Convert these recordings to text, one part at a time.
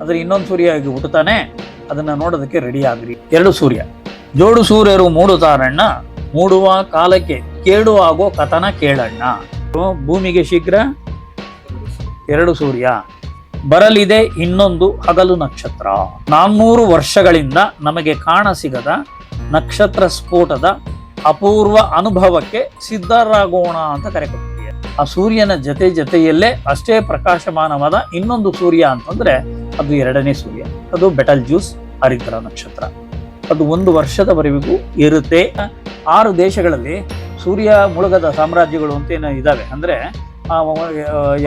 ಅದ್ರ ಇನ್ನೊಂದು ಸೂರ್ಯ ಆಗಿ ಹುಟ್ಟುತ್ತಾನೆ ಅದನ್ನ ನೋಡೋದಕ್ಕೆ ರೆಡಿ ಆಗ್ರಿ. ಎರಡು ಸೂರ್ಯ. ಜೋಡು ಸೂರ್ಯರು ಮೂಡುತ್ತಾರಣ್ಣ ಮೂಡುವ ಕಾಲಕ್ಕೆ ಕೇಡು ಆಗೋ ಕಥನ ಕೇಳಣ್ಣ. ಭೂಮಿಗೆ ಶೀಘ್ರ ಎರಡು ಸೂರ್ಯ. ಬರಲಿದೆ ಇನ್ನೊಂದು ಹಗಲು ನಕ್ಷತ್ರ. ನಾನ್ನೂರು ವರ್ಷಗಳಿಂದ ನಮಗೆ ಕಾಣ ಸಿಗದ ನಕ್ಷತ್ರ ಸ್ಫೋಟದ ಅಪೂರ್ವ ಅನುಭವಕ್ಕೆ ಸಿದ್ಧರಾಗೋಣ ಅಂತ ಕರೆ ಆ ಸೂರ್ಯನ ಜೊತೆ ಜೊತೆಯಲ್ಲೇ ಅಷ್ಟೇ ಪ್ರಕಾಶಮಾನವಾದ ಇನ್ನೊಂದು ಸೂರ್ಯ ಅಂತಂದ್ರೆ ಅದು ಎರಡನೇ ಸೂರ್ಯ, ಅದು ಬೆಟಲ್ ಜ್ಯೂಸ್ ಹರಿದ್ರ ನಕ್ಷತ್ರ. ಅದು ಒಂದು ವರ್ಷದವರೆಗೂ ಇರುತ್ತೆ. ಆರು ದೇಶಗಳಲ್ಲಿ ಸೂರ್ಯ, ಮುಳುಗದ ಸಾಮ್ರಾಜ್ಯಗಳು ಅಂತ ಏನೋ ಇದ್ದಾವೆ ಅಂದರೆ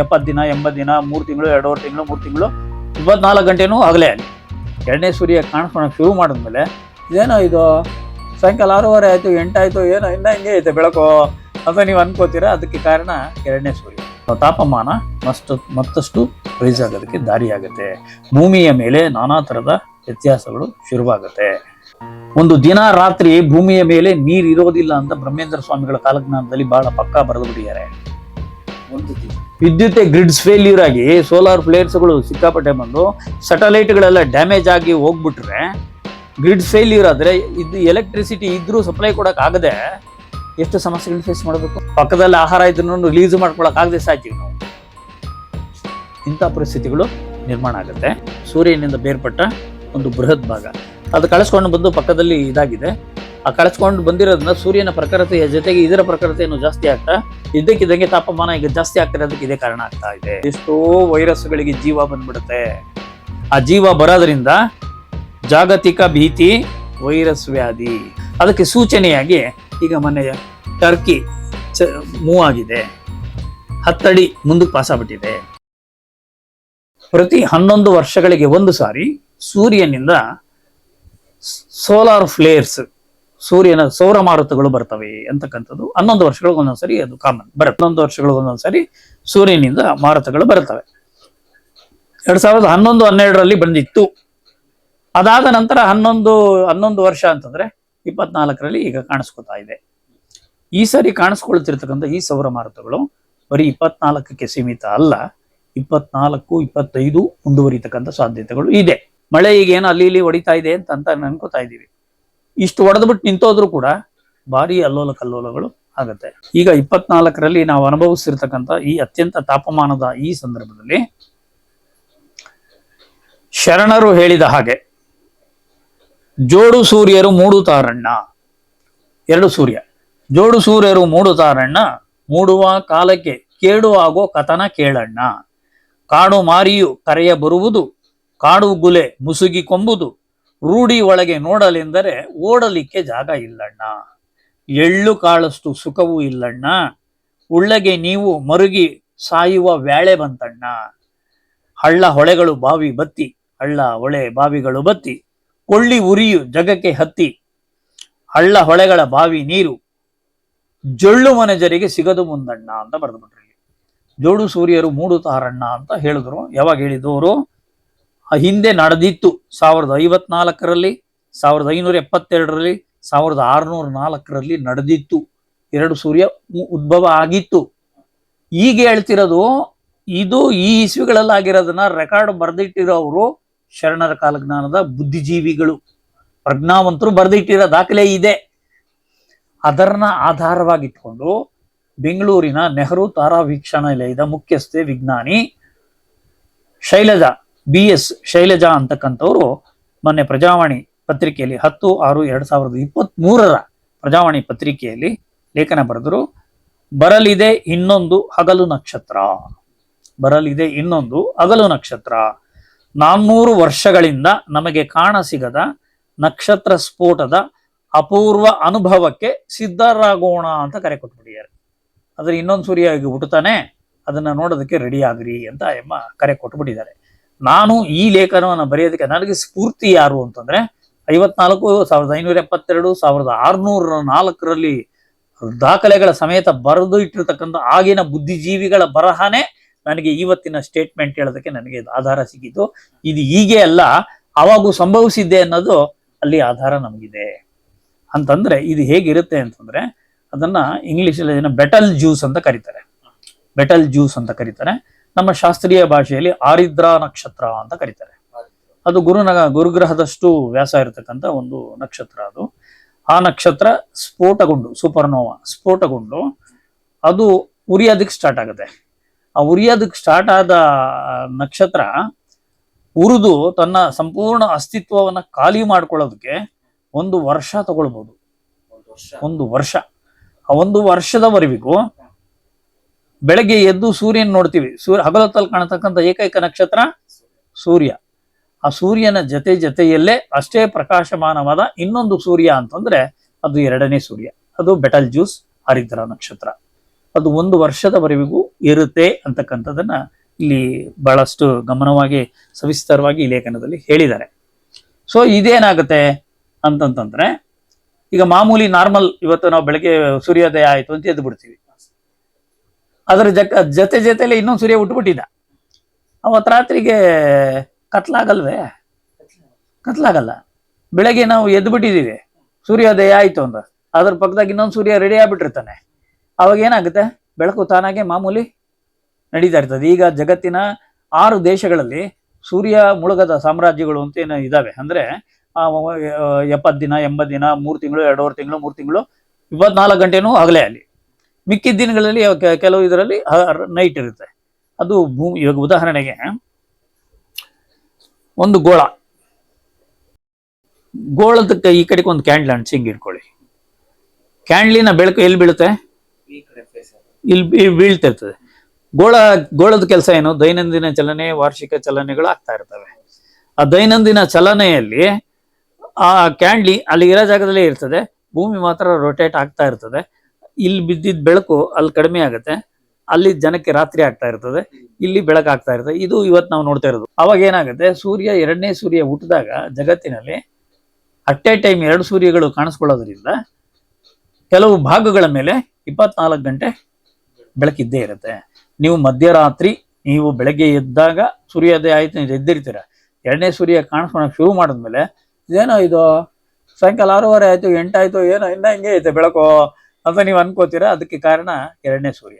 ಎಪ್ಪತ್ತು ದಿನ, ಎಂಬತ್ತು ದಿನ, ಮೂರು ತಿಂಗಳು, ಎರಡೂವರೆ ತಿಂಗಳು, ಮೂರು ತಿಂಗಳು, ಇಪ್ಪತ್ನಾಲ್ಕು ಗಂಟೆನೂ ಆಗಲೇ ಅಲ್ಲಿ. ಎರಡನೇ ಸೂರ್ಯ ಕಾಣಿಸ್ಕೊಳಕ್ಕೆ ಶುರು ಮಾಡಿದ್ಮೇಲೆ ಇದೇನೋ ಇದು, ಸಾಯಂಕಾಲ ಆರೂವರೆ ಆಯಿತು, ಎಂಟಾಯಿತು, ಏನೋ ಇನ್ನೂ ಹಿಂಗೆ ಐತೆ ಬೆಳಕು ಅಂತ ನೀವು ಅನ್ಕೋತೀರಾ? ಅದಕ್ಕೆ ಕಾರಣ ಎರಡನೇ ಸೂರ್ಯ. ತಾಪಮಾನ ಮಸ್ತು, ಮತ್ತಷ್ಟು ರೈಸ್ ಆಗೋದಕ್ಕೆ ದಾರಿಯಾಗುತ್ತೆ ಭೂಮಿಯ ಮೇಲೆ ನಾನಾ ಥರದ ವ್ಯತ್ಯಾಸಗಳು ಶುರುವಾಗುತ್ತೆ. ಒಂದು ದಿನ ರಾತ್ರಿ ಭೂಮಿಯ ಮೇಲೆ ನೀರು ಇರೋದಿಲ್ಲ ಅಂತ ಬ್ರಹ್ಮೇಂದ್ರ ಸ್ವಾಮಿಗಳ ಕಾಲಜ್ಞಾನದಲ್ಲಿ ಬಹಳ ಪಕ್ಕಾ ಬರೆದು ಬಿಟ್ಟಿದ್ದಾರೆ. ವಿದ್ಯುತ್ ಗ್ರಿಡ್ಸ್ ಫೇಲ್ಯೂರ್ ಆಗಿ ಸೋಲಾರ್ ಪ್ಲೇಟ್ಸ್ಗಳು ಸಿಕ್ಕಾಪಟ್ಟೆ ಬಂದು ಸ್ಯಾಟಲೈಟ್ಗಳೆಲ್ಲ ಡ್ಯಾಮೇಜ್ ಆಗಿ ಹೋಗ್ಬಿಟ್ರೆ ಗ್ರಿಡ್ ಫೇಲ್ಯೂರ್ ಆದ್ರೆ ಇದು ಎಲೆಕ್ಟ್ರಿಸಿಟಿ ಇದ್ರೂ ಸಪ್ಲೈ ಕೊಡಕ್ ಆಗದೆ ಎಷ್ಟು ಸಮಸ್ಯೆಗಳನ್ನ ಫೇಸ್ ಮಾಡಬೇಕು? ಪಕ್ಕದಲ್ಲಿ ಆಹಾರ ಇದ್ರೂ ರಿಲೀಸ್ ಮಾಡ್ಕೊಳಕ್ ಆಗದೆ ಸಾಯ್ತೀವಿ ನಾವು ಇಂಥ ಪರಿಸ್ಥಿತಿಗಳು ನಿರ್ಮಾಣ ಆಗುತ್ತೆ. ಸೂರ್ಯನಿಂದ ಬೇರ್ಪಟ್ಟ ಒಂದು ಬೃಹತ್ ಭಾಗ. ಅದು ಕಳಿಸ್ಕೊಂಡು ಬಂದು ಪಕ್ಕದಲ್ಲಿ ಇದಾಗಿದೆ. ಆ ಕಳಿಸ್ಕೊಂಡು ಬಂದಿರೋದ್ರಿಂದ ಸೂರ್ಯನ ಪ್ರಖರತೆಯ ಜೊತೆಗೆ ಇದರ ಪ್ರಖರತೆಯನ್ನು ಜಾಸ್ತಿ ಆಗ್ತಾ, ಇದ್ದಕ್ಕಿದ್ದಂಗೆ ತಾಪಮಾನ ಈಗ ಜಾಸ್ತಿ ಆಗ್ತಿರೋದಕ್ಕೆ ಇದೇ ಕಾರಣ ಆಗ್ತಾ ಇದೆ. ಎಷ್ಟೋ ವೈರಸ್ಗಳಿಗೆ ಜೀವ ಬಂದ್ಬಿಡುತ್ತೆ. ಆ ಜೀವ ಬರೋದ್ರಿಂದ ಜಾಗತಿಕ ಭೀತಿ, ವೈರಸ್ ವ್ಯಾಧಿ. ಅದಕ್ಕೆ ಸೂಚನೆಯಾಗಿ ಈಗ ಮೊನ್ನೆ ಟರ್ಕಿ ಮೂವ್ ಆಗಿದೆ. ಹತ್ತಡಿ ಮುಂದಕ್ಕೆ ಪಾಸ್ ಆಗ್ಬಿಟ್ಟಿದೆ ಪ್ರತಿ ಹನ್ನೊಂದು ವರ್ಷಗಳಿಗೆ ಒಂದು ಸಾರಿ ಸೂರ್ಯನಿಂದ ಸೋಲಾರ್ ಫ್ಲೇರ್ಸ್ ಸೂರ್ಯನ ಸೌರ ಮಾರುತಗಳು ಬರ್ತವೆ ಅಂತಕ್ಕಂಥದ್ದು. ಹನ್ನೊಂದು ವರ್ಷಗಳಿಗೆ ಒಂದೊಂದ್ಸರಿ ಅದು ಕಾಮನ್ ಬರುತ್ತೆ. ಹನ್ನೊಂದು ವರ್ಷಗಳಿಗೆ ಒಂದೊಂದ್ಸರಿ ಸೂರ್ಯನಿಂದ ಮಾರುತಗಳು ಬರ್ತವೆ. ಎರಡ್ ಸಾವಿರದ ಹನ್ನೊಂದು, ಹನ್ನೆರಡರಲ್ಲಿ ಬಂದಿತ್ತು. ಅದಾದ ನಂತರ ಹನ್ನೊಂದು ಹನ್ನೊಂದು ವರ್ಷ ಅಂತಂದ್ರೆ ಇಪ್ಪತ್ನಾಲ್ಕರಲ್ಲಿ ಈಗ ಕಾಣಿಸ್ಕೊತಾ ಇದೆ. ಈ ಸಾರಿ ಕಾಣಿಸ್ಕೊಳ್ತಿರ್ತಕ್ಕಂಥ ಈ ಸೌರ ಮಾರುತಗಳು ಬರೀ ಇಪ್ಪತ್ನಾಲ್ಕಕ್ಕೆ ಸೀಮಿತ ಅಲ್ಲ. ಇಪ್ಪತ್ನಾಲ್ಕು, ಇಪ್ಪತ್ತೈದು ಮುಂದುವರಿತಕ್ಕಂಥ ಸಾಧ್ಯತೆಗಳು ಇದೆ. ಮಳೆ ಈಗ ಏನೋ ಅಲ್ಲಿ ಇಲ್ಲಿ ಹೊಡಿತಾ ಇದೆ ಅಂತ ಅಂತ ಅನ್ಕೋತಾ ಇದ್ದೀವಿ. ಇಷ್ಟು ಹೊಡೆದ್ಬಿಟ್ಟು ನಿಂತೋದ್ರೂ ಕೂಡ ಭಾರಿ ಅಲ್ಲೋಲ ಕಲ್ಲೋಲಗಳು ಆಗುತ್ತೆ. ಈಗ ಇಪ್ಪತ್ನಾಲ್ಕರಲ್ಲಿ ನಾವು ಅನುಭವಿಸಿರ್ತಕ್ಕಂಥ ಈ ಅತ್ಯಂತ ತಾಪಮಾನದ ಈ ಸಂದರ್ಭದಲ್ಲಿ ಶರಣರು ಹೇಳಿದ ಹಾಗೆ, ಜೋಡು ಸೂರ್ಯರು ಮೂಡುತ್ತಾರಣ್ಣ ಎರಡು ಸೂರ್ಯ. ಜೋಡು ಸೂರ್ಯರು ಮೂಡುತ್ತಾರಣ್ಣ ಮೂಡುವ ಕಾಲಕ್ಕೆ ಕೇಡು ಆಗೋ ಕಥನ ಕೇಳಣ್ಣ. ಕಾಡು ಮಾರಿಯು ಕರೆಯ ಬರುವುದು, ಕಾಡು ಗುಲೆ ಮುಸುಗಿ ಕೊಂಬುದು. ರೂಢಿ ಒಳಗೆ ನೋಡಲೆಂದರೆ ಓಡಲಿಕ್ಕೆ ಜಾಗ ಇಲ್ಲಣ್ಣ. ಎಳ್ಳು ಕಾಳಷ್ಟು ಸುಖವೂ ಇಲ್ಲಣ್ಣ. ಉಳ್ಳಗೆ ನೀವು ಮರುಗಿ ಸಾಯುವ ವ್ಯಾಳೆ ಬಂತಣ್ಣ. ಹಳ್ಳ ಹೊಳೆಗಳು ಬಾವಿ ಬತ್ತಿ, ಹಳ್ಳ ಹೊಳೆ ಬಾವಿಗಳು ಬತ್ತಿ. ಕೊಳ್ಳಿ ಉರಿಯು ಜಗಕ್ಕೆ ಹತ್ತಿ. ಹಳ್ಳ ಹೊಳೆಗಳ ಬಾವಿ ನೀರು. ಜೊಳ್ಳು ಮನೆಜರಿಗೆ ಸಿಗದು ಮುಂದಣ್ಣ ಅಂತ ಬರೆದ್ಬಿಟ್ರಿ. ಜೋಡು ಸೂರ್ಯರು ಮೂಡುತ್ತಾರಣ್ಣ ಅಂತ ಹೇಳಿದ್ರು. ಯಾವಾಗ ಹೇಳಿದ್ದು ಅವರು? ಹಿಂದೆ ನಡೆದಿತ್ತು ಸಾವಿರದ ಐವತ್ನಾಲ್ಕರಲ್ಲಿ, ಸಾವಿರದ ಐನೂರ ಎಪ್ಪತ್ತೆರಡರಲ್ಲಿ, ಸಾವಿರದ ಆರುನೂರ ನಾಲ್ಕರಲ್ಲಿ ನಡೆದಿತ್ತು. ಎರಡು ಸೂರ್ಯ ಉದ್ಭವ ಆಗಿತ್ತು. ಈಗ ಹೇಳ್ತಿರೋದು, ಇದು ಈ ಇಸ್ವಿಗಳಲ್ಲಿ ಆಗಿರೋದನ್ನ ರೆಕಾರ್ಡ್ ಬರೆದಿಟ್ಟಿರೋರು ಶರಣರ ಕಾಲಜ್ಞಾನದ ಬುದ್ಧಿಜೀವಿಗಳು. ಪ್ರಜ್ಞಾವಂತರು ಬರೆದಿಟ್ಟಿರೋ ದಾಖಲೆ ಇದೆ. ಅದರನ್ನ ಆಧಾರವಾಗಿಟ್ಕೊಂಡು ಬೆಂಗಳೂರಿನ ನೆಹರು ತಾರಾ ವೀಕ್ಷಣಾಲಯದ ಮುಖ್ಯಸ್ಥೆ ವಿಜ್ಞಾನಿ ಶೈಲಜಾ ಬಿ ಎಸ್ ಶೈಲಜಾ ಅಂತಕ್ಕಂಥವ್ರು ಮೊನ್ನೆ ಪ್ರಜಾವಾಣಿ ಪತ್ರಿಕೆಯಲ್ಲಿ ಹತ್ತು ಆರು ಎರಡ್ ಸಾವಿರದ ಇಪ್ಪತ್ತ್ ಮೂರರ ಪ್ರಜಾವಾಣಿ ಪತ್ರಿಕೆಯಲ್ಲಿ ಲೇಖನ ಬರೆದರು, ಬರಲಿದೆ ಇನ್ನೊಂದು ಹಗಲು ನಕ್ಷತ್ರ. ಬರಲಿದೆ ಇನ್ನೊಂದು ಹಗಲು ನಕ್ಷತ್ರ. ನಾನ್ನೂರು ವರ್ಷಗಳಿಂದ ನಮಗೆ ಕಾಣಸಿಗದ ನಕ್ಷತ್ರ ಸ್ಫೋಟದ ಅಪೂರ್ವ ಅನುಭವಕ್ಕೆ ಸಿದ್ಧರಾಗೋಣ ಅಂತ ಕರೆ ಕೊಟ್ಬಿಟ್ಟಿದ್ದಾರೆ ಅದ್ರ ಇನ್ನೊಂದು ಸೂರ್ಯ ಆಗಿ ಹುಟ್ಟುತ್ತಾನೆ ಅದನ್ನ ನೋಡೋದಕ್ಕೆ ರೆಡಿ ಆಗ್ರಿ ಅಂತ ಎಮ್ಮ ಕರೆ ಕೊಟ್ಬಿಟ್ಟಿದ್ದಾರೆ. ನಾನು ಈ ಲೇಖನವನ್ನು ಬರೆಯೋದಕ್ಕೆ ನನಗೆ ಸ್ಫೂರ್ತಿ ಯಾರು ಅಂತಂದ್ರೆ ಐವತ್ನಾಲ್ಕು ಸಾವಿರದ ಐನೂರ ಎಪ್ಪತ್ತೆರಡು, ಸಾವಿರದ ಆರುನೂರ ನಾಲ್ಕರಲ್ಲಿ ದಾಖಲೆಗಳ ಸಮೇತ ಬರೆದು ಇಟ್ಟಿರ್ತಕ್ಕಂಥ ಆಗಿನ ಬುದ್ಧಿಜೀವಿಗಳ ಬರಹನೇ ನನಗೆ ಇವತ್ತಿನ ಸ್ಟೇಟ್ಮೆಂಟ್ ಹೇಳೋದಕ್ಕೆ ನನಗೆ ಆಧಾರ ಸಿಕ್ಕಿತು ಇದು ಹೀಗೆ ಅಲ್ಲ, ಅವಾಗೂ ಸಂಭವಿಸಿದ್ದೆ ಅನ್ನೋದು ಅಲ್ಲಿ ಆಧಾರ ನಮಗಿದೆ. ಅಂತಂದ್ರೆ ಇದು ಹೇಗಿರುತ್ತೆ ಅಂತಂದ್ರೆ ಅದನ್ನ ಇಂಗ್ಲಿಷಲ್ಲಿ ಅಲ್ಲಿ ಬೆಟಲ್ ಜ್ಯೂಸ್ ಅಂತ ಕರೀತಾರೆ. ಬೆಟಲ್ ಜ್ಯೂಸ್ ಅಂತ ಕರೀತಾರೆ. ನಮ್ಮ ಶಾಸ್ತ್ರೀಯ ಭಾಷೆಯಲ್ಲಿ ಆರಿದ್ರಾ ನಕ್ಷತ್ರ ಅಂತ ಕರೀತಾರೆ. ಅದು ಗುರುನ ಗುರುಗ್ರಹದಷ್ಟು ವ್ಯಾಸ ಇರತಕ್ಕಂಥ ಒಂದು ನಕ್ಷತ್ರ ಅದು. ಆ ನಕ್ಷತ್ರ ಸ್ಫೋಟಗೊಂಡು ಸೂಪರ್ನೋವಾ ಸ್ಫೋಟಗೊಂಡು ಅದು ಉರಿಯೋದಕ್ಕೆ ಸ್ಟಾರ್ಟ್ ಆಗುತ್ತೆ. ಆ ಉರಿಯೋದಕ್ಕೆ ಸ್ಟಾರ್ಟ್ ಆದ ನಕ್ಷತ್ರ ಉರಿದು ತನ್ನ ಸಂಪೂರ್ಣ ಅಸ್ತಿತ್ವವನ್ನ ಖಾಲಿ ಮಾಡ್ಕೊಳ್ಳೋದಕ್ಕೆ ಒಂದು ವರ್ಷ ತಗೊಳ್ಬೋದು. ಒಂದು ವರ್ಷ. ಆ ಒಂದು ವರ್ಷದವರೆಗೂ ಬೆಳಗ್ಗೆ ಎದ್ದು ಸೂರ್ಯನ ನೋಡ್ತೀವಿ. ಸೂರ್ಯ ಹಗಲೊತ್ತಲ್ಲಿ ಕಾಣತಕ್ಕಂಥ ಏಕೈಕ ನಕ್ಷತ್ರ ಸೂರ್ಯ. ಆ ಸೂರ್ಯನ ಜೊತೆ ಜೊತೆಯಲ್ಲೇ ಅಷ್ಟೇ ಪ್ರಕಾಶಮಾನವಾದ ಇನ್ನೊಂದು ಸೂರ್ಯ ಅಂತಂದ್ರೆ ಅದು ಎರಡನೇ ಸೂರ್ಯ. ಅದು ಬೆಟಲ್ ಜ್ಯೂಸ್ ಹರಿದ್ರ ನಕ್ಷತ್ರ. ಅದು ಒಂದು ವರ್ಷದವರೆಗೂ ಇರುತ್ತೆ ಅಂತಕ್ಕಂಥದ್ದನ್ನ ಇಲ್ಲಿ ಬಹಳಷ್ಟು ಗಮನವಾಗಿ, ಸವಿಸ್ತರವಾಗಿ ಲೇಖನದಲ್ಲಿ ಹೇಳಿದ್ದಾರೆ. ಸೊ ಇದೇನಾಗುತ್ತೆ ಅಂತಂತಂದ್ರೆ ಈಗ ಮಾಮೂಲಿ ನಾರ್ಮಲ್ ಇವತ್ತು ನಾವು ಬೆಳಗ್ಗೆ ಸೂರ್ಯೋದಯ ಆಯಿತು ಅಂತ ಎದ್ದು ಬಿಡ್ತೀವಿ. ಅದರ ಜೊತೆ ಜೊತೆಲೆ ಇನ್ನೊಂದು ಸೂರ್ಯ ಉಟ್ಬಿಟ್ಟಿದ್ದ ಅವತ್ತು ರಾತ್ರಿಗೆ ಕತ್ಲಾಗಲ್ವೇ? ಕತ್ಲಾಗಲ್ಲ. ಬೆಳಗ್ಗೆ ನಾವು ಎದ್ದು ಬಿಟ್ಟಿದ್ದೀವಿ ಸೂರ್ಯೋದಯ ಆಯಿತು ಅಂತ ಅದ್ರ ಪಕ್ಕದಾಗ ಇನ್ನೊಂದು ಸೂರ್ಯ ರೆಡಿ ಆಗಿಬಿಟ್ಟಿರ್ತಾನೆ. ಅವಾಗ ಏನಾಗುತ್ತೆ? ಬೆಳಕು ತಾನಾಗೆ ಮಾಮೂಲಿ ನಡೀತಾ ಇರ್ತದೆ. ಈಗ ಜಗತ್ತಿನ ಆರು ದೇಶಗಳಲ್ಲಿ ಸೂರ್ಯ ಮುಳುಗದ ಸಾಮ್ರಾಜ್ಯಗಳು ಅಂತ ಏನು ಇದ್ದಾವೆ ಅಂದ್ರೆ ಎಪ್ಪತ್ತು ದಿನ ಎಂಬತ್ತು ದಿನ ಮೂರು ತಿಂಗಳು ಎರಡೂವರೆ ತಿಂಗಳು ಮೂರು ತಿಂಗಳು ಇಪ್ಪತ್ನಾಲ್ಕು ಗಂಟೆನೂ ಆಗಲೇ ಅಲ್ಲಿ. ಮಿಕ್ಕಿದ ದಿನಗಳಲ್ಲಿ ಕೆಲವು ಇದರಲ್ಲಿ ನೈಟ್ ಇರುತ್ತೆ. ಅದು ಭೂಮಿ ಇವಾಗ ಉದಾಹರಣೆಗೆ ಒಂದು ಗೋಳ. ಗೋಳದಕ್ಕೆ ಈ ಕಡೆಗೆ ಒಂದು ಕ್ಯಾಂಡ್ಲ್ ಸಿಂಗ್ ಇಟ್ಕೊಳ್ಳಿ. ಕ್ಯಾಂಡ್ಲಿನ ಬೆಳಕು ಎಲ್ಲಿ ಬೀಳುತ್ತೆ? ಇಲ್ಲಿ ಬೀಳ್ತಿರ್ತದೆ ಗೋಳ ಗೋಳದ ಕೆಲಸ ಏನು? ದೈನಂದಿನ ಚಲನೆ ವಾರ್ಷಿಕ ಚಲನೆಗಳು ಆಗ್ತಾ ಇರ್ತವೆ. ಆ ದೈನಂದಿನ ಚಲನೆಯಲ್ಲಿ ಆ ಕ್ಯಾಂಡ್ಲಿ ಅಲ್ಲಿ ಇರೋ ಜಾಗದಲ್ಲೇ ಇರ್ತದೆ. ಭೂಮಿ ಮಾತ್ರ ರೊಟೇಟ್ ಆಗ್ತಾ ಇರ್ತದೆ. ಇಲ್ಲಿ ಬಿದ್ದಿದ್ದ ಬೆಳಕು ಅಲ್ಲಿ ಕಡಿಮೆ ಆಗುತ್ತೆ. ಅಲ್ಲಿ ಜನಕ್ಕೆ ರಾತ್ರಿ ಆಗ್ತಾ ಇರ್ತದೆ. ಇಲ್ಲಿ ಬೆಳಕು ಆಗ್ತಾ ಇರ್ತದೆ. ಇದು ಇವತ್ತು ನಾವು ನೋಡ್ತಾ ಇರೋದು. ಅವಾಗ ಏನಾಗುತ್ತೆ? ಸೂರ್ಯ ಎರಡನೇ ಸೂರ್ಯ ಹುಟ್ಟಿದಾಗ ಜಗತ್ತಿನಲ್ಲಿ ಅಟ್ ಎ ಟೈಮ್ ಎರಡು ಸೂರ್ಯಗಳು ಕಾಣಿಸ್ಕೊಳ್ಳೋದ್ರಿಂದ ಕೆಲವು ಭಾಗಗಳ ಮೇಲೆ ಇಪ್ಪತ್ನಾಲ್ಕು ಗಂಟೆ ಬೆಳಕಿದ್ದೇ ಇರುತ್ತೆ. ನೀವು ಮಧ್ಯರಾತ್ರಿ, ನೀವು ಬೆಳಗ್ಗೆ ಎದ್ದಾಗ ಸೂರ್ಯೋದಯ ಆಯ್ತು ಎದ್ದಿರ್ತೀರ. ಎರಡನೇ ಸೂರ್ಯ ಕಾಣಿಸ್ಕೊಳಕ್ಕೆ ಶುರು ಮಾಡಿದ್ಮೇಲೆ ಇದೇನೋ ಇದು? ಸಾಯಂಕಾಲ ಆರೂವರೆ ಆಯ್ತು, ಎಂಟಾಯ್ತು, ಏನೋ ಇನ್ನ ಹಿಂಗೆ ಐತೆ ಬೆಳಕು. ಅಂತ ನೀವು ಅನ್ಕೋತೀರಾ? ಅದಕ್ಕೆ ಕಾರಣ ಎರಡನೇ ಸೂರ್ಯ.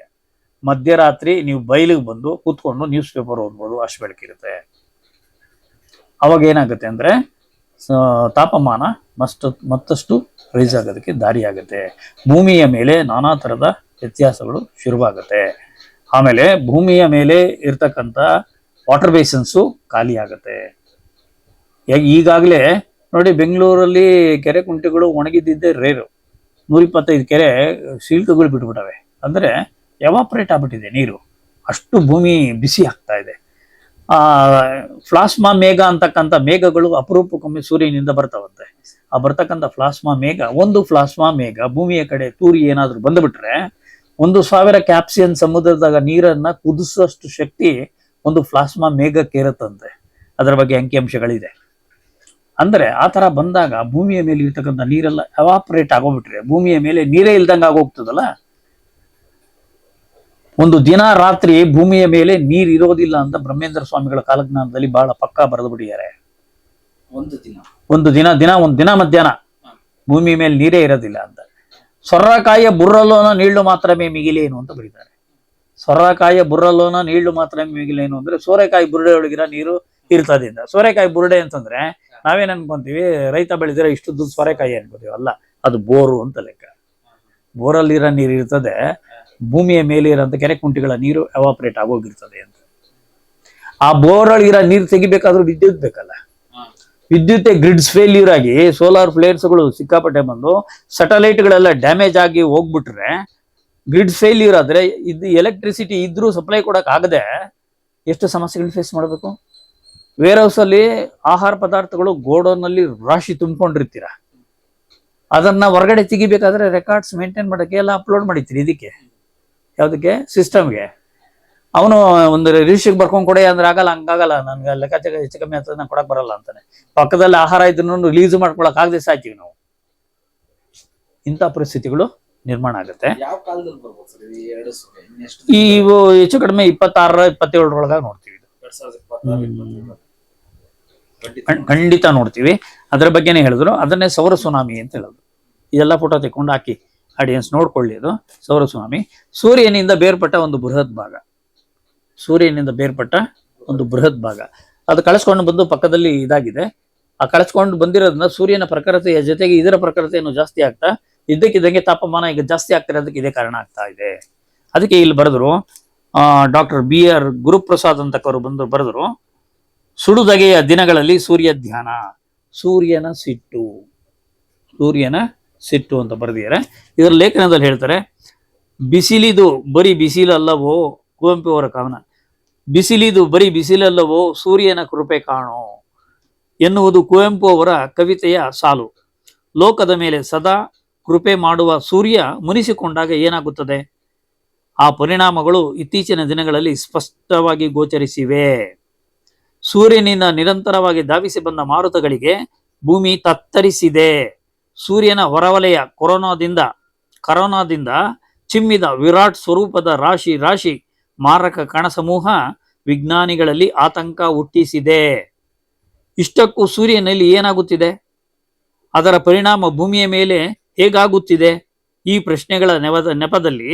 ಮಧ್ಯರಾತ್ರಿ ನೀವು ಬಯಲಿಗೆ ಬಂದು ಕೂತ್ಕೊಂಡು ನ್ಯೂಸ್ ಪೇಪರ್ ಓದ್ಬೋದು, ಅಷ್ಟು ಬೆಳಕಿರುತ್ತೆ ಅವಾಗ ಏನಾಗುತ್ತೆ ಅಂದ್ರೆ ತಾಪಮಾನ ಮಸ್ಟ್ ಮತ್ತಷ್ಟು ರೈಸ್ ಆಗೋದಕ್ಕೆ ದಾರಿ ಆಗುತ್ತೆ. ಭೂಮಿಯ ಮೇಲೆ ನಾನಾ ಥರದ ವ್ಯತ್ಯಾಸಗಳು ಶುರುವಾಗುತ್ತೆ. ಆಮೇಲೆ ಭೂಮಿಯ ಮೇಲೆ ಇರ್ತಕ್ಕಂಥ ವಾಟರ್ ಬೇಸನ್ಸು ಖಾಲಿ ಆಗುತ್ತೆ. ಈಗಾಗಲೇ ನೋಡಿ, ಬೆಂಗಳೂರಲ್ಲಿ ಕೆರೆ ಕುಂಟೆಗಳು ಒಣಗಿದ್ದಿದ್ದೇ ರೇರು. ನೂರಿಪ್ಪತ್ತೈದು ಕೆರೆ ಶೀಲ್ಕಗಳು ಬಿಟ್ಬಿಟ್ಟವೆ. ಅಂದರೆ ಎವಾಪ್ರೇಟ್ ಆಗ್ಬಿಟ್ಟಿದೆ ನೀರು. ಅಷ್ಟು ಭೂಮಿ ಬಿಸಿ ಆಗ್ತಾ ಇದೆ. ಫ್ಲಾಸ್ಮಾ ಮೇಘ ಅಂತಕ್ಕಂಥ ಮೇಘಗಳು ಅಪರೂಪಕ್ಕೊಮ್ಮೆ ಸೂರ್ಯನಿಂದ ಬರ್ತಾವಂತೆ. ಆ ಬರ್ತಕ್ಕಂಥ ಫ್ಲಾಸ್ಮಾ ಮೇಘ, ಒಂದು ಫ್ಲಾಸ್ಮಾ ಮೇಘ ಭೂಮಿಯ ಕಡೆ ತೂರಿ ಏನಾದರೂ ಬಂದುಬಿಟ್ರೆ, ಒಂದು ಸಾವಿರ ಕ್ಯಾಪ್ಸಿಯನ್ ಸಮುದ್ರದಾಗ ನೀರನ್ನ ಕುದಿಸುವಷ್ಟು ಶಕ್ತಿ ಒಂದು ಫ್ಲಾಸ್ಮಾ ಮೇಘಕ್ಕೆ ಇರುತ್ತಂತೆ ಅದರ ಬಗ್ಗೆ ಅಂಕಿಅಂಶಗಳಿದೆ ಅಂದ್ರೆ ಆ ತರ ಬಂದಾಗ ಭೂಮಿಯ ಮೇಲೆ ಇರ್ತಕ್ಕಂಥ ನೀರೆಲ್ಲ ಎವಾಪರೇಟ್ ಆಗೋಗ್ಬಿಟ್ರೆ ಭೂಮಿಯ ಮೇಲೆ ನೀರೇ ಇಲ್ದಂಗ ಆಗೋಗ್ತದಲ್ಲ? ಒಂದು ದಿನ ರಾತ್ರಿ ಭೂಮಿಯ ಮೇಲೆ ನೀರ್ ಇರೋದಿಲ್ಲ ಅಂತ ಬ್ರಹ್ಮೇಂದ್ರ ಸ್ವಾಮಿಗಳ ಕಾಲಜ್ಞಾನದಲ್ಲಿ ಬಹಳ ಪಕ್ಕಾ ಬರೆದು ಬಿಟ್ಟಿದ್ದಾರೆ. ಒಂದು ದಿನ. ಒಂದು ದಿನ ದಿನ ಒಂದು ದಿನ ಮಧ್ಯಾಹ್ನ ಭೂಮಿ ಮೇಲೆ ನೀರೇ ಇರೋದಿಲ್ಲ ಅಂತ. ಸೊರ್ರಕಾಯಿಯ ಬುರ್ರಲೋನ ನೀಳು ಮಾತ್ರವೇ ಮಿಗಿಲೇನು ಅಂತ ಬರೀತಾರೆ. ಸೊರ್ರಕಾಯಿಯ ಬುರ್ರಲೋನ ನೀಳು ಮಾತ್ರವೇ ಮಿಗಿಲೇನು ಅಂದ್ರೆ ಸೋರೆಕಾಯಿ ಬುರುಡೆ ಒಳಗಿರೋ ನೀರು ಇರ್ತದಿಂದ ಸೋರೆಕಾಯಿ ಬುರುಡೆ ಅಂತಂದ್ರೆ ನಾವೇನ್ ಅನ್ಕೊಂತೀವಿ, ರೈತ ಬೆಳೆದಿರೋ ಇಷ್ಟು ದುಡ್ಡು ಸೊರೆಕಾಯಿ ಅನ್ಕೋತೀವಿ ಅಲ್ಲ, ಅದು ಬೋರು ಅಂತ ಲೆಕ್ಕ. ಬೋರಲ್ಲಿರೋ ನೀರು ಇರ್ತದೆ, ಭೂಮಿಯ ಮೇಲೆ ಇರೋಂಥ ಕೆರೆ ಕುಂಟಿಗಳ ನೀರು ಎವಾಪರೇಟ್ ಆಗೋಗಿರ್ತದೆ ಅಂತ. ಆ ಬೋರಲ್ಲಿರೋ ನೀರು ತೆಗಿಬೇಕಾದ್ರೂ ವಿದ್ಯುತ್ ಬೇಕಲ್ಲ. ವಿದ್ಯುತ್ ಗ್ರಿಡ್ಸ್ ಫೇಲ್ಯೂರ್ ಆಗಿ ಸೋಲಾರ್ ಫ್ಲೇರ್ಸ್ಗಳು ಸಿಕ್ಕಾಪಟ್ಟೆ ಬಂದು ಸ್ಯಾಟಲೈಟ್ಗಳೆಲ್ಲ ಡ್ಯಾಮೇಜ್ ಆಗಿ ಹೋಗ್ಬಿಟ್ರೆ ಗ್ರಿಡ್ ಫೇಲ್ಯೂರ್ ಆದ್ರೆ ಇದು ಎಲೆಕ್ಟ್ರಿಸಿಟಿ ಇದ್ರೂ ಸಪ್ಲೈ ಕೊಡಕ್ ಆಗದೆ ಎಷ್ಟು ಸಮಸ್ಯೆಗಳು ಫೇಸ್ ಮಾಡಬೇಕು? ವೇರ್ ಹೌಸ್ ಅಲ್ಲಿ ಆಹಾರ ಪದಾರ್ಥಗಳು ಗೋಡೌನ್ನಲ್ಲಿ ರಾಶಿ ತುಂಬಿಕೊಂಡಿರ್ತೀರ? ಅದನ್ನ ಹೊರಗಡೆ ತೆಗಿಬೇಕಾದ್ರೆ ರೆಕಾರ್ಡ್ಸ್ ಮೇಂಟೈನ್ ಮಾಡಕ್ಕೆ ಎಲ್ಲ ಅಪ್ಲೋಡ್ ಮಾಡಿರ್ತೀರಿ ಇದಕ್ಕೆ. ಯಾವುದಕ್ಕೆ? ಸಿಸ್ಟಮ್ಗೆ ಅವನು ಒಂದು ರಿಜಿಸ್ಟ್ರಿಗೆ ಬರ್ಕೊಂಡ್ ಕೊಡಿ ಅಂದ್ರೆ ಆಗಲ್ಲ ಹಂಗಾಗಲ್ಲ. ನನ್ಗೆ ಲೆಕ್ಕಾಚಾರ ಹೆಚ್ಚು ಕಮ್ಮಿ ಆಗ್ತದೆ ನಾನು ಕೊಡಕ್ ಬರಲ್ಲ ಅಂತಾನೆ. ಪಕ್ಕದಲ್ಲಿ ಆಹಾರ ಇದ್ರೂನು ರಿಲೀಸ್ ಮಾಡ್ಕೊಳಕ್ ಆಗದೆ ಸಾಯ್ತೀವಿ ನಾವು. ಇಂಥ ಪರಿಸ್ಥಿತಿಗಳು ನಿರ್ಮಾಣ ಆಗುತ್ತೆ. ಈ ಇವು ಹೆಚ್ಚು ಕಡಿಮೆ ಇಪ್ಪತ್ತಾರ ಇಪ್ಪತ್ತೇಳರೊಳಗ ನೋಡ್ತೀವಿ ಇದು. ಎರಡ್ ಸಾವಿರದ ಇಪ್ಪತ್ತಾರು ಇಪ್ಪತ್ತೇಳು ಖಂಡಿತ ನೋಡ್ತೀವಿ. ಅದರ ಬಗ್ಗೆನೇ ಹೇಳಿದ್ರು. ಅದನ್ನೇ ಸೌರ ಸುನಾಮಿ ಅಂತ ಹೇಳೋದು ಇದೆಲ್ಲ ಫೋಟೋ ತೆಕ್ಕೊಂಡು ಹಾಕಿ ಆಡಿಯನ್ಸ್ ನೋಡ್ಕೊಳ್ಳಿ ಅದು. ಸೌರ ಸುನಾಮಿ ಸೂರ್ಯನಿಂದ ಬೇರ್ಪಟ್ಟ ಒಂದು ಬೃಹತ್ ಭಾಗ. ಸೂರ್ಯನಿಂದ ಬೇರ್ಪಟ್ಟ ಒಂದು ಬೃಹತ್ ಭಾಗ. ಅದು ಕಳಿಸ್ಕೊಂಡು ಬಂದು ಪಕ್ಕದಲ್ಲಿ ಇದಾಗಿದೆ. ಆ ಕಳಿಸ್ಕೊಂಡು ಬಂದಿರೋದ್ರಿಂದ ಸೂರ್ಯನ ಪ್ರಖರತೆಯ ಜೊತೆಗೆ ಇದರ ಪ್ರಖರತೆಯನ್ನು ಜಾಸ್ತಿ ಆಗ್ತಾ, ಇದ್ದಕ್ಕಿದ್ದಂಗೆ ತಾಪಮಾನ ಈಗ ಜಾಸ್ತಿ ಆಗ್ತಿರೋದಕ್ಕೆ ಇದೇ ಕಾರಣ ಆಗ್ತಾ ಇದೆ. ಅದಕ್ಕೆ ಇಲ್ಲಿ ಬರೆದ್ರು ಡಾಕ್ಟರ್ ಬಿ ಆರ್ ಗುರುಪ್ರಸಾದ್ ಅಂತಕ್ಕವರು ಬಂದು ಬರೆದ್ರು. ಸುಡುದಗೆಯ ದಿನಗಳಲ್ಲಿ ಸೂರ್ಯ ಧ್ಯಾನ. ಸೂರ್ಯನ ಸಿಟ್ಟು. ಸೂರ್ಯನ ಸಿಟ್ಟು ಅಂತ ಬರೆದಿದ್ದಾರೆ. ಇದರ ಲೇಖನದಲ್ಲಿ ಹೇಳ್ತಾರೆ, ಬಿಸಿಲಿದು ಬರೀ ಬಿಸಿಲಲ್ಲವೋ ಕುವೆಂಪು ಅವರ ಕವನ. ಬಿಸಿಲಿದು ಬರೀ ಬಿಸಿಲಲ್ಲವೋ ಸೂರ್ಯನ ಕೃಪೆ ಕಾಣೋ ಎನ್ನುವುದು ಕುವೆಂಪು ಅವರ ಕವಿತೆಯ ಸಾಲು. ಲೋಕದ ಮೇಲೆ ಸದಾ ಕೃಪೆ ಮಾಡುವ ಸೂರ್ಯ ಮುನಿಸಿಕೊಂಡಾಗ ಏನಾಗುತ್ತದೆ? ಆ ಪರಿಣಾಮಗಳು ಇತ್ತೀಚಿನ ದಿನಗಳಲ್ಲಿ ಸ್ಪಷ್ಟವಾಗಿ ಗೋಚರಿಸಿವೆ. ಸೂರ್ಯನಿಂದ ನಿರಂತರವಾಗಿ ಧಾವಿಸಿ ಬಂದ ಮಾರುತಗಳಿಗೆ ಭೂಮಿ ತತ್ತರಿಸಿದೆ. ಸೂರ್ಯನ ಹೊರವಲಯ ಕೊರೋನಾದಿಂದ, ಕರೋನಾದಿಂದ ಚಿಮ್ಮಿದ ವಿರಾಟ್ ಸ್ವರೂಪದ ರಾಶಿ ರಾಶಿ ಮಾರಕ ಕಣಸಮೂಹ ವಿಜ್ಞಾನಿಗಳಲ್ಲಿ ಆತಂಕ ಹುಟ್ಟಿಸಿದೆ. ಇಷ್ಟಕ್ಕೂ ಸೂರ್ಯನಲ್ಲಿ ಏನಾಗುತ್ತಿದೆ? ಅದರ ಪರಿಣಾಮ ಭೂಮಿಯ ಮೇಲೆ ಹೇಗಾಗುತ್ತಿದೆ? ಈ ಪ್ರಶ್ನೆಗಳ ನೆವದ ನೆಪದಲ್ಲಿ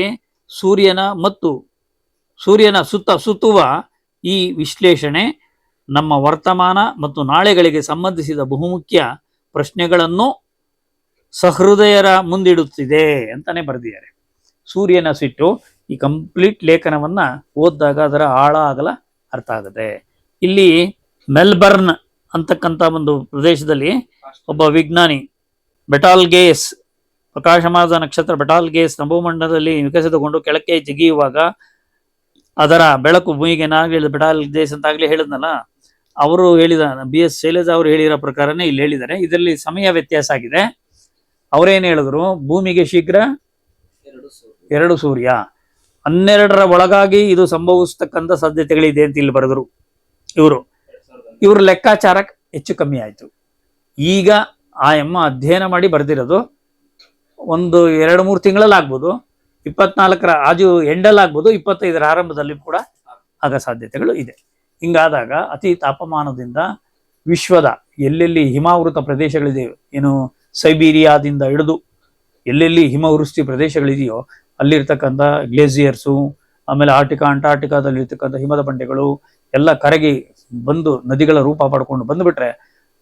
ಸೂರ್ಯನ ಮತ್ತು ಸೂರ್ಯನ ಸುತ್ತ ಸುತ್ತುವ ಈ ವಿಶ್ಲೇಷಣೆ ನಮ್ಮ ವರ್ತಮಾನ ಮತ್ತು ನಾಳೆಗಳಿಗೆ ಸಂಬಂಧಿಸಿದ ಬಹುಮುಖ್ಯ ಪ್ರಶ್ನೆಗಳನ್ನು ಸಹೃದಯರ ಮುಂದಿಡುತ್ತಿದೆ ಅಂತಾನೆ ಬರೆದಿದ್ದಾರೆ. ಸೂರ್ಯನ ಸಿಟ್ಟು ಈ ಕಂಪ್ಲೀಟ್ ಲೇಖನವನ್ನ ಓದಿದಾಗ ಅದರ ಆಳ ಆಗಲ ಅರ್ಥ ಆಗುತ್ತೆ. ಇಲ್ಲಿ ಮೆಲ್ಬರ್ನ್ ಅಂತಕ್ಕಂಥ ಒಂದು ಪ್ರದೇಶದಲ್ಲಿ ಒಬ್ಬ ವಿಜ್ಞಾನಿ ಬೆಟಾಲ್ ಗೇಸ್ ಪ್ರಕಾಶಮಾನದ ನಕ್ಷತ್ರ ಬೆಟಾಲ್ ಗೇಸ್ ನಭೋಮಂಡಲದಲ್ಲಿ ವಿಕಸಿತಗೊಂಡು ಕೆಳಕ್ಕೆ ಜಿಗಿಯುವಾಗ ಅದರ ಬೆಳಕು ಭೂಮಿಗೆ ನಾಗಲಿ ಬೆಟಾಲ್ ಗೇಸ್ ಅಂತಾಗ್ಲಿ ಹೇಳಿದ್ನಲ್ಲ? ಅವರು ಹೇಳಿದ ಬಿ ಎಸ್ ಶೈಲಜಾ ಅವರು ಹೇಳಿರೋ ಪ್ರಕಾರನೇ ಇಲ್ಲಿ ಹೇಳಿದ್ದಾರೆ. ಇದರಲ್ಲಿ ಸಮಯ ವ್ಯತ್ಯಾಸ ಆಗಿದೆ. ಅವರೇನು ಹೇಳಿದ್ರು? ಭೂಮಿಗೆ ಶೀಘ್ರ ಎರಡು ಸೂರ್ಯ. ಹನ್ನೆರಡರ ಒಳಗಾಗಿ ಇದು ಸಂಭವಿಸ್ತಕ್ಕಂಥ ಸಾಧ್ಯತೆಗಳಿದೆ ಅಂತ ಇಲ್ಲಿ ಬರೆದ್ರು ಇವರು. ಇವ್ರ ಲೆಕ್ಕಾಚಾರ ಹೆಚ್ಚು ಕಮ್ಮಿ ಆಯ್ತು. ಈಗ ಆ ಎಮ್ಮ ಅಧ್ಯಯನ ಮಾಡಿ ಬರೆದಿರೋದು. ಒಂದು ಎರಡು ಮೂರು ತಿಂಗಳಲ್ಲಿ ಆಗ್ಬೋದು. ಇಪ್ಪತ್ನಾಲ್ಕರ ಆಜು ಎಂಡಲ್ಲಿ ಆಗ್ಬೋದು. ಇಪ್ಪತ್ತೈದರ ಆರಂಭದಲ್ಲಿ ಕೂಡ ಆಗ ಸಾಧ್ಯತೆಗಳು ಇದೆ. ಹಿಂಗಾದಾಗ ಅತಿ ತಾಪಮಾನದಿಂದ ವಿಶ್ವದ ಎಲ್ಲೆಲ್ಲಿ ಹಿಮಾವೃತ ಪ್ರದೇಶಗಳಿದೆ, ಏನು ಸೈಬೀರಿಯಾದಿಂದ ಹಿಡಿದು ಎಲ್ಲೆಲ್ಲಿ ಹಿಮವೃಷ್ಟಿ ಪ್ರದೇಶಗಳಿದೆಯೋ, ಅಲ್ಲಿರ್ತಕ್ಕಂಥ ಗ್ಲೇಸಿಯರ್ಸು, ಆಮೇಲೆ ಆರ್ಟಿಕಾ ಅಂಟಾರ್ಟಿಕಾದಲ್ಲಿ ಇರ್ತಕ್ಕಂಥ ಹಿಮದ ಬಂಡೆಗಳು, ಎಲ್ಲ ಕರಗಿ ಬಂದು ನದಿಗಳ ರೂಪ ಪಡ್ಕೊಂಡು ಬಂದುಬಿಟ್ರೆ,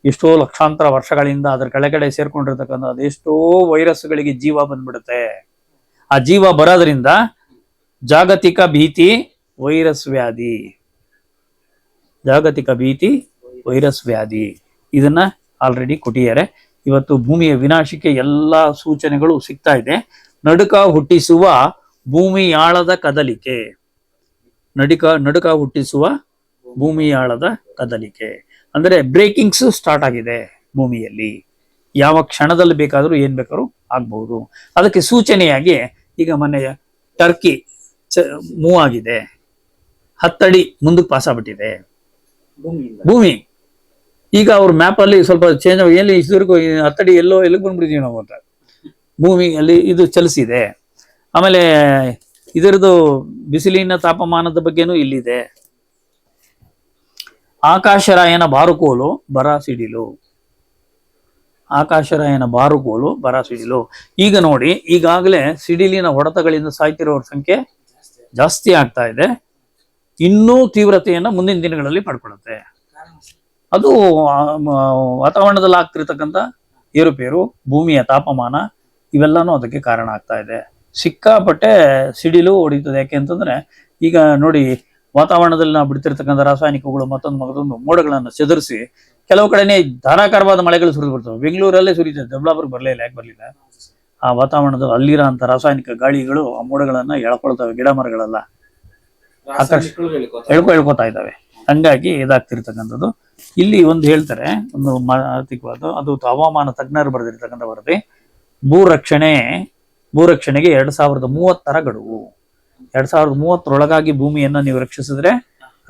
ಎಷ್ಟೋ ಲಕ್ಷಾಂತರ ವರ್ಷಗಳಿಂದ ಅದರ ಕೆಳಗಡೆ ಸೇರ್ಕೊಂಡಿರ್ತಕ್ಕಂಥ ಅದೆಷ್ಟೋ ವೈರಸ್ಗಳಿಗೆ ಜೀವ ಬಂದ್ಬಿಡುತ್ತೆ. ಆ ಜೀವ ಬರೋದ್ರಿಂದ ಜಾಗತಿಕ ಭೀತಿ, ವೈರಸ್ ವ್ಯಾಧಿ. ಜಾಗತಿಕ ಭೀತಿ, ವೈರಸ್ ವ್ಯಾಧಿ. ಇದನ್ನ ಆಲ್ರೆಡಿ ಕೊಟ್ಟಿದ್ದಾರೆ. ಇವತ್ತು ಭೂಮಿಯ ವಿನಾಶಕ್ಕೆ ಎಲ್ಲ ಸೂಚನೆಗಳು ಸಿಗ್ತಾ ಇದೆ. ನಡುಕ ಹುಟ್ಟಿಸುವ ಭೂಮಿಯಾಳದ ಕದಲಿಕೆ. ನಡುಕ ನಡುಕ ಹುಟ್ಟಿಸುವ ಭೂಮಿಯಾಳದ ಕದಲಿಕೆ. ಅಂದ್ರೆ ಬ್ರೇಕಿಂಗ್ಸ್ ಸ್ಟಾರ್ಟ್ ಆಗಿದೆ ಭೂಮಿಯಲ್ಲಿ. ಯಾವ ಕ್ಷಣದಲ್ಲಿ ಬೇಕಾದರೂ ಏನ್ ಬೇಕಾದ್ರೂ ಆಗ್ಬಹುದು ಅದಕ್ಕೆ ಸೂಚನೆಯಾಗಿ ಈಗ ಮೊನ್ನೆ ಟರ್ಕಿ ಮೂವ್ ಆಗಿದೆ. ಹತ್ತಡಿ ಮುಂದಕ್ಕೆ ಪಾಸ್ ಆಗ್ಬಿಟ್ಟಿದೆ. ಭೂಮಿಯಿಂದ ಭೂಮಿ. ಈಗ ಅವ್ರ ಮ್ಯಾಪ್ ಅಲ್ಲಿ ಸ್ವಲ್ಪ ಚೇಂಜ್ ಎಲ್ಲಿ ಇಷ್ಟವರೆಗೂ ಹತ್ತಡಿ ಎಲ್ಲೋ ಎಲ್ಲಿಗೆ ಬಂದ್ಬಿಟ್ಟಿದೀವಿ ನಾವು ಅಂತ. ಭೂಮಿ ಅಲ್ಲಿ ಇದು ಚಲಿಸಿದೆ. ಆಮೇಲೆ ಇದರದು ಬಿಸಿಲಿನ ತಾಪಮಾನದ ಬಗ್ಗೆನೂ ಇಲ್ಲಿದೆ. ಆಕಾಶರಾಯನ ಬಾರುಕೋಲು, ಬರ ಸಿಡಿಲು. ಆಕಾಶರಾಯನ ಬಾರುಕೋಲು, ಬರ ಸಿಡಿಲು. ಈಗ ನೋಡಿ, ಈಗಾಗಲೇ ಸಿಡಿಲಿನ ಹೊಡೆತಗಳಿಂದ ಸಾಯ್ತಿರೋರ ಸಂಖ್ಯೆ ಜಾಸ್ತಿ ಆಗ್ತಾ ಇದೆ. ಇನ್ನೂ ತೀವ್ರತೆಯನ್ನ ಮುಂದಿನ ದಿನಗಳಲ್ಲಿ ಪಡ್ಕೊಳ್ಳುತ್ತೆ. ಅದು ವಾತಾವರಣದಲ್ಲಿ ಆಗ್ತಿರ್ತಕ್ಕಂಥ ಏರುಪೇರು, ಭೂಮಿಯ ತಾಪಮಾನ ಇವೆಲ್ಲನೂ ಅದಕ್ಕೆ ಕಾರಣ ಆಗ್ತಾ ಇದೆ. ಸಿಕ್ಕಾಪಟ್ಟೆ ಸಿಡಿಲು ಹೊಡೀತದೆ. ಯಾಕೆ ಅಂತಂದ್ರೆ, ಈಗ ನೋಡಿ, ವಾತಾವರಣದಲ್ಲಿ ನಾವು ಬಿಡ್ತಿರ್ತಕ್ಕಂಥ ರಾಸಾಯನಿಕಗಳು ಮತ್ತೊಂದು ಮಗದೊಂದು ಮೋಡಗಳನ್ನು ಚದುರಿಸಿ ಕೆಲವು ಕಡೆನೇ ಧಾರಾಕಾರವಾದ ಮಳೆಗಳು ಸುರಿದು ಬರ್ತವೆ. ಬೆಂಗಳೂರಲ್ಲೇ ಸುರಿತದೆ. ದೊಡ್ಡಬಳ್ಳಾಪುರ ಬರಲಿಲ್ಲ ಯಾಕೆ ಬರಲಿಲ್ಲ? ಆ ವಾತಾವರಣದಲ್ಲಿ ಅಲ್ಲಿರೋ ಅಂತ ರಾಸಾಯನಿಕ ಗಾಳಿಗಳು ಆ ಮೋಡಗಳನ್ನ ಎಳ್ಕೊಳ್ತವೆ ಗಿಡ ಮರಗಳೆಲ್ಲ. ಹೇಳ್ಕೊ ಹೇಳ್ಕೊತಾ ಇದ್ದಾವೆ. ಹಂಗಾಗಿ ಇದಾಗ್ತಿರ್ತಕ್ಕಂಥದ್ದು. ಇಲ್ಲಿ ಒಂದು ಹೇಳ್ತಾರೆ ಒಂದು ಮಾತಿಕವಾದ ಅದು ಹವಾಮಾನ ತಜ್ಞರು ಬರೆದಿರ್ತಕ್ಕಂಥ ವರದಿ. ಭೂ ರಕ್ಷಣೆ ಭೂ ರಕ್ಷಣೆಗೆ ಎರಡ್ ಸಾವಿರದ ಮೂವತ್ತರ ಗಡುವು. ಎರಡ್ ಸಾವಿರದ ಮೂವತ್ತರೊಳಗಾಗಿ ಭೂಮಿಯನ್ನ ನೀವು ರಕ್ಷಿಸಿದ್ರೆ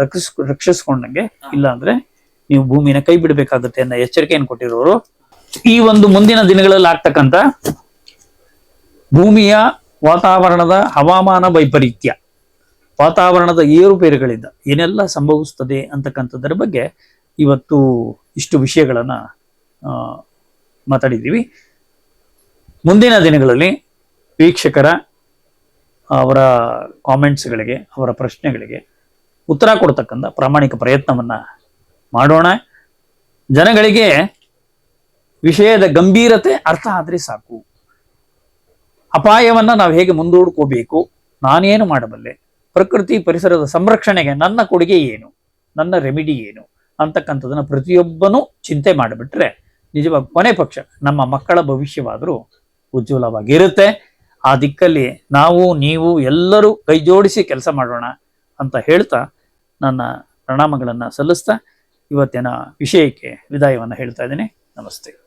ರಕ್ಷಿಸ್ ರಕ್ಷಿಸ್ಕೊಂಡಂಗೆ ಇಲ್ಲ ಅಂದ್ರೆ ನೀವು ಭೂಮಿನ ಕೈ ಬಿಡಬೇಕಾಗುತ್ತೆ ಅನ್ನೋ ಎಚ್ಚರಿಕೆಯನ್ನು ಕೊಟ್ಟಿರೋರು. ಈ ಒಂದು ಮುಂದಿನ ದಿನಗಳಲ್ಲಿ ಆಗ್ತಕ್ಕಂಥ ಭೂಮಿಯ ವಾತಾವರಣದ ಹವಾಮಾನ ವೈಪರೀತ್ಯ. ವಾತಾವರಣದ ಏರುಪೇರುಗಳಿಂದ ಏನೆಲ್ಲ ಸಂಭವಿಸ್ತದೆ ಅಂತಕ್ಕಂಥದ್ದರ ಬಗ್ಗೆ ಇವತ್ತು ಇಷ್ಟು ವಿಷಯಗಳನ್ನ ಮಾತಾಡಿದ್ದೀವಿ. ಮುಂದಿನ ದಿನಗಳಲ್ಲಿ ವೀಕ್ಷಕರ, ಅವರ ಕಾಮೆಂಟ್ಸ್ಗಳಿಗೆ, ಅವರ ಪ್ರಶ್ನೆಗಳಿಗೆ ಉತ್ತರ ಕೊಡ್ತಕ್ಕಂಥ ಪ್ರಾಮಾಣಿಕ ಪ್ರಯತ್ನವನ್ನ ಮಾಡೋಣ. ಜನಗಳಿಗೆ ವಿಷಯದ ಗಂಭೀರತೆ ಅರ್ಥ ಆದ್ರೆ ಸಾಕು. ಅಪಾಯವನ್ನು ನಾವು ಹೇಗೆ ಮುಂದೂಡ್ಕೋಬೇಕು, ನಾನೇನು ಮಾಡಬಲ್ಲೆ ಪ್ರಕೃತಿ ಪರಿಸರದ ಸಂರಕ್ಷಣೆಗೆ ನನ್ನ ಕೊಡುಗೆ ಏನು? ನನ್ನ ರೆಮಿಡಿ ಏನು? ಅಂತಕ್ಕಂಥದ್ದನ್ನು ಪ್ರತಿಯೊಬ್ಬನೂ ಚಿಂತೆ ಮಾಡಿಬಿಟ್ರೆ ನಿಜವಾಗಿ ಕೊನೆ ಪಕ್ಷ ನಮ್ಮ ಮಕ್ಕಳ ಭವಿಷ್ಯವಾದರೂ ಉಜ್ವಲವಾಗಿರುತ್ತೆ ಆ ದಿಕ್ಕಲ್ಲಿ ನಾವು, ನೀವು ಎಲ್ಲರೂ ಕೈಜೋಡಿಸಿ ಕೆಲಸ ಮಾಡೋಣ ಅಂತ ಹೇಳ್ತಾ ನನ್ನ ಪ್ರಣಾಮಗಳನ್ನು ಸಲ್ಲಿಸ್ತಾ ಇವತ್ತಿನ ವಿಷಯಕ್ಕೆ ವಿದಾಯವನ್ನು ಹೇಳ್ತಾ ಇದ್ದೀನಿ. ನಮಸ್ತೆ.